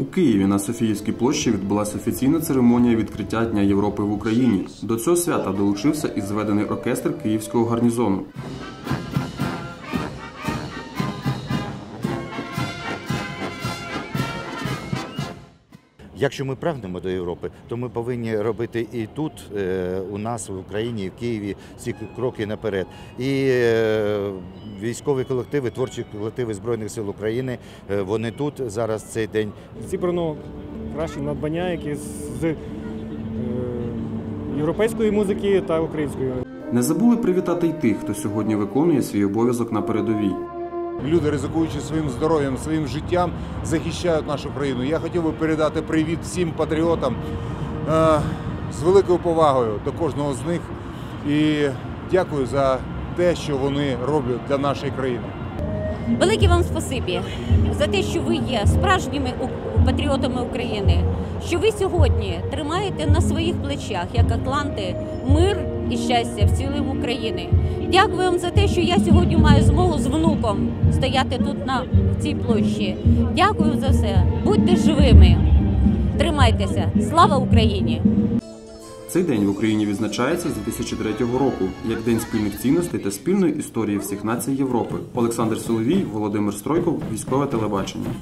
У Києві на Софіївській площі відбулася офіційна церемонія відкриття Дня Європи в Україні. До цього свята долучився і зведений оркестр Київського гарнізону. Якщо ми прагнемо до Європи, то ми повинні робити і тут, е, у нас в Україні, і в Києві ці кроки наперед. І е, військові колективи, творчі колективи Збройних сил України, е, вони тут зараз цей день. зібрано кращі надбання, які з європейської музики та української. Не забули привітати й тих, хто сьогодні виконує свій обов'язок на передовій. Люди, ризикуючи своїм здоров'ям, своїм життям, захищають нашу країну. Я хотів би передати привіт всім патріотам е, з великою повагою до кожного з них і дякую за те, що вони роблять для нашої країни. Велике вам спасибі за те, що ви є справжніми патріотами України, що ви сьогодні тримаєте на своїх плечах, як Атланти, мир і щастя в цілому України. Дякую вам за те, що я сьогодні маю змогу з внуком стояти тут на цій площі. Дякую за все. Будьте живими, тримайтеся. Слава Україні! Цей день в Україні відзначається з 2003 року як День спільних цінностей та спільної історії всіх націй Європи. Олександр Соловій, Володимир Стройков, військове телебачення.